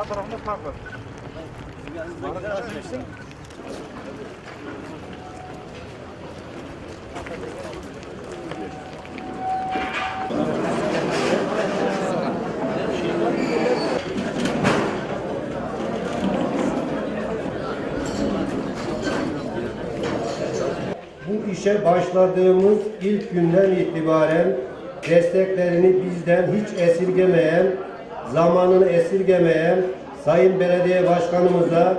Sağ tarafında park var. Bu işe başladığımız ilk günden itibaren desteklerini bizden hiç esirgemeyen, zamanını esirgemeyen Sayın Belediye Başkanımıza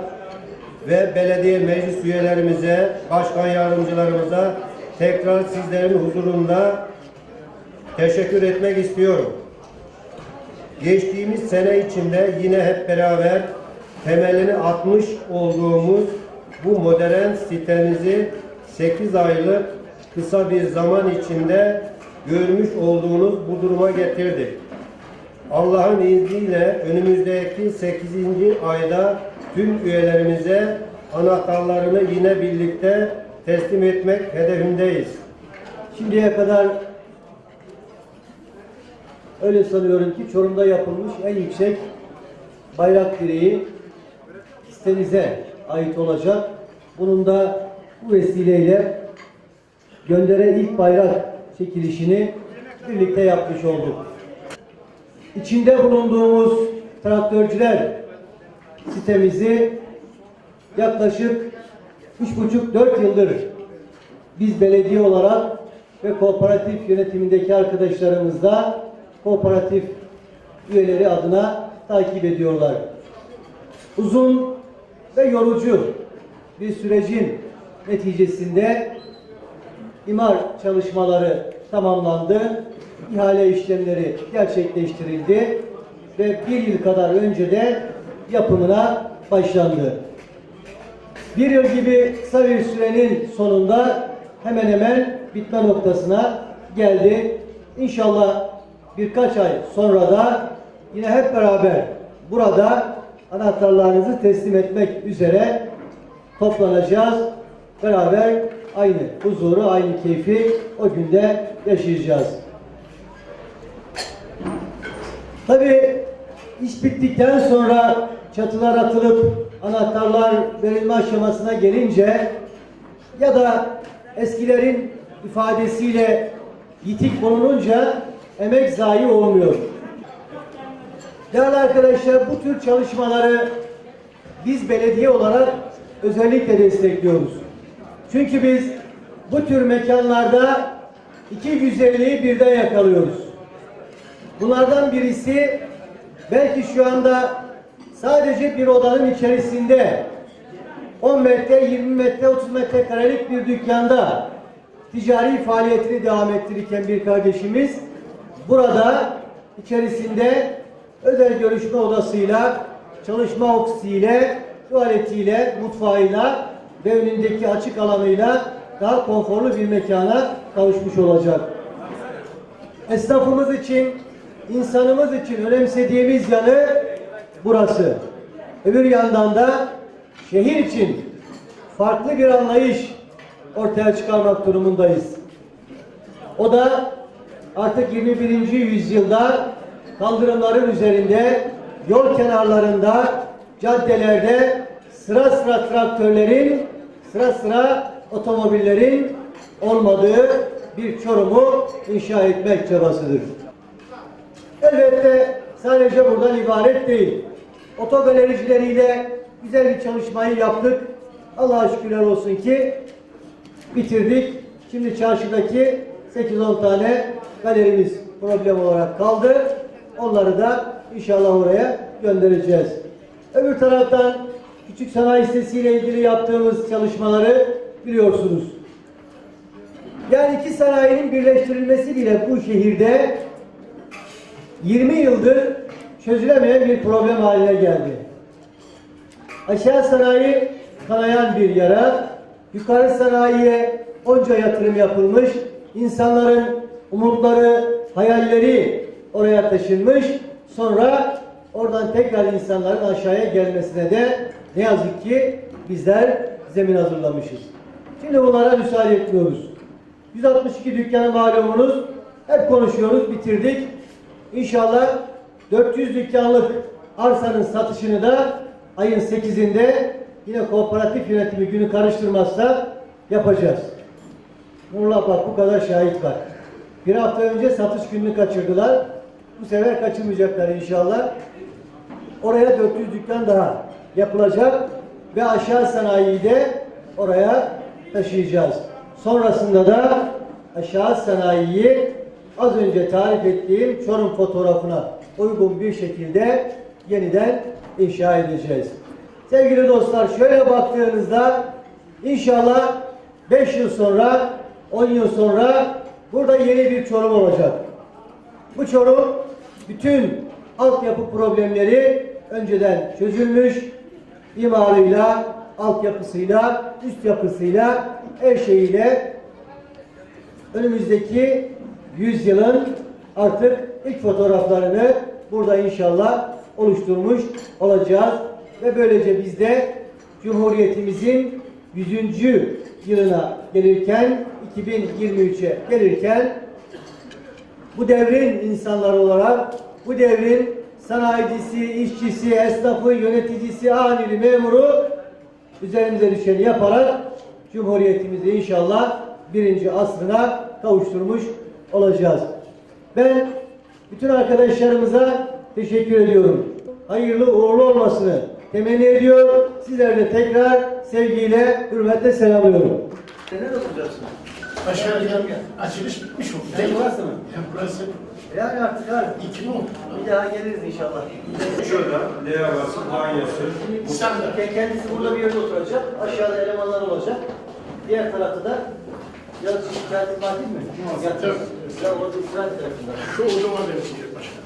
ve belediye meclis üyelerimize, başkan yardımcılarımıza tekrar sizlerin huzurunda teşekkür etmek istiyorum. Geçtiğimiz sene içinde yine hep beraber temelini atmış olduğumuz bu modern sitemizi 8 aylık kısa bir zaman içinde görmüş olduğunuz bu duruma getirdik. Allah'ın izniyle önümüzdeki 8. ayda tüm üyelerimize anahtarlarını yine birlikte teslim etmek hedefindeyiz. Şimdiye kadar öyle sanıyorum ki Çorum'da yapılmış en yüksek bayrak direği sitemize ait olacak. Bunun da bu vesileyle göndere ilk bayrak çekilişini birlikte yapmış olduk. İçinde bulunduğumuz traktörcüler sitemizi yaklaşık 3,5-4 yıldır biz belediye olarak ve kooperatif yönetimindeki arkadaşlarımızla kooperatif üyeleri adına takip ediyorlar. Uzun ve yorucu bir sürecin neticesinde imar çalışmaları tamamlandı. İhale işlemleri gerçekleştirildi ve bir yıl kadar önce de yapımına başlandı. Bir yıl gibi kısa bir sürenin sonunda hemen hemen bitme noktasına geldi. İnşallah birkaç ay sonra da yine hep beraber burada anahtarlarınızı teslim etmek üzere toplanacağız. Beraber aynı huzuru, aynı keyfi o günde yaşayacağız. Tabii iş bittikten sonra çatılar atılıp anahtarlar verilme aşamasına gelince ya da eskilerin ifadesiyle yitik bulununca emek zayi olmuyor. Değerli arkadaşlar bu tür çalışmaları biz belediye olarak özellikle destekliyoruz. Çünkü biz bu tür mekanlarda iki güzelliği birden yakalıyoruz. Bunlardan birisi belki şu anda sadece bir odanın içerisinde 10 metre, 20 metre, 30 metrekarelik bir dükkanda ticari faaliyetini devam ettirirken bir kardeşimiz burada içerisinde özel görüşme odasıyla, çalışma ofisiyle, tuvaletiyle, mutfağıyla ve önündeki açık alanıyla daha konforlu bir mekana kavuşmuş olacak. Esnafımız için, insanımız için önemsediğimiz yanı burası. Öbür yandan da şehir için farklı bir anlayış ortaya çıkarmak durumundayız. O da artık 21. yüzyılda kaldırımların üzerinde, yol kenarlarında, caddelerde sıra sıra traktörlerin, sıra sıra otomobillerin olmadığı bir Çorum'u inşa etmek çabasıdır. Elbette sadece buradan ibaret değil. Otogalericileriyle güzel bir çalışmayı yaptık. Allah'a şükürler olsun ki bitirdik. Şimdi çarşıdaki 8-10 tane galerimiz problem olarak kaldı. Onları da inşallah oraya göndereceğiz. Öbür taraftan küçük sanayi sitesiyle ilgili yaptığımız çalışmaları biliyorsunuz. Yani iki sanayinin birleştirilmesi bile bu şehirde 20 yıldır çözülemeyen bir problem haline geldi. Aşağı sanayi kanayan bir yara, yukarı sanayiye onca yatırım yapılmış, insanların umutları, hayalleri oraya taşınmış, sonra oradan tekrar insanların aşağıya gelmesine de ne yazık ki bizler zemin hazırlamışız. Şimdi bunlara müsaade etmiyoruz. 162 dükkanı malumunuz, hep konuşuyoruz, bitirdik. İnşallah 400 dükkanlık arsanın satışını da ayın 8'inde yine kooperatif yönetimi günü karıştırmazsa yapacağız. Nurullah bak bu kadar şahit var. Bir hafta önce satış gününü kaçırdılar. Bu sefer kaçırmayacaklar inşallah. Oraya 400 dükkan daha yapılacak ve aşağı sanayiyi de oraya taşıyacağız. Sonrasında da aşağı sanayiyi az önce tarif ettiğim Çorum fotoğrafına uygun bir şekilde yeniden inşa edeceğiz. Sevgili dostlar şöyle baktığınızda inşallah 5 yıl sonra 10 yıl sonra burada yeni bir Çorum olacak. Bu Çorum bütün altyapı problemleri önceden çözülmüş, imarıyla, altyapısıyla, üst yapısıyla, her şeyiyle önümüzdeki yüzyılın artık ilk fotoğraflarını burada inşallah oluşturmuş olacağız. Ve böylece biz de Cumhuriyetimizin 100. yılına gelirken, 2023'e gelirken bu devrin insanları olarak, bu devrin sanayicisi, işçisi, esnafı, yöneticisi, amiri, memuru üzerimize düşeni yaparak Cumhuriyetimizi inşallah birinci asrına kavuşturmuş olacağız. Ben bütün arkadaşlarımıza teşekkür ediyorum. Hayırlı uğurlu olmasını temenni ediyor. Sizleri de tekrar sevgiyle, hürmetle selamlıyorum. Ne olacaksın? Aşağıya açılış bitmiş oldu. Sen burası mı? Ya burası Yani artık abi iki mi oldu? bir daha geliriz inşallah. Şurada levhası, banyası. Sen de. Ke- Kendisi burada bir yerde oturacak. Aşağıda elemanlar olacak. Diğer tarafta da yazıcı şikayet var değil mi? Yatırız. Ya orada İsrail tarafında. Şu odama benziyor başkanım.